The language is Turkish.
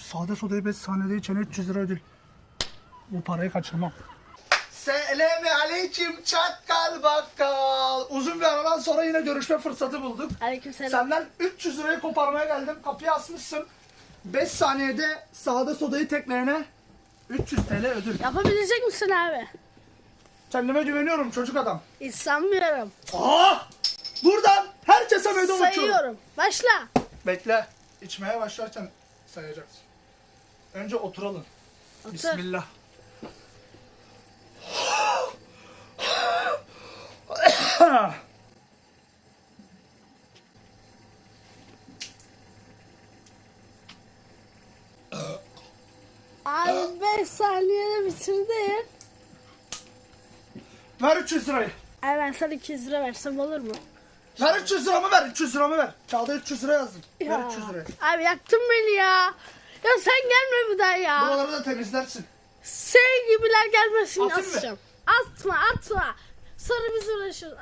Sade sodayı 5 saniyede içene 300 lira ödül. Bu parayı kaçırmam. Seleme aleyküm çakkal bakkal. Uzun bir aradan sonra yine görüşme fırsatı bulduk. Aleykümselam. Senden 300 lirayı koparmaya geldim. Kapıyı asmışsın. 5 saniyede sade sodayı teklerine 300 TL ödül. Yapabilecek misin abi? Kendime güveniyorum çocuk adam. Hiç sanmıyorum. Aa! Buradan herkese meydan okuyorum. Sayıyorum. Başla. Bekle. İçmeye başlarken sayacaksın. Önce oturalım. Otur. Bismillah. Abi 5 saniyede bitirdin. Ver 300 lirayı. Abi ben sana 200 lira versem olur mu? Ver 300 liramı ver. 300 liramı ver. Kağıda 300 lira yazdım. Ver 300 lirayı. Abi yaktın beni ya. Ya sen gelme bir daha ya. Buraları da temizlersin. Sen gibiler gelmesin Atayım mı? asacağım. Atma atma. Sonra biz uğraşırız.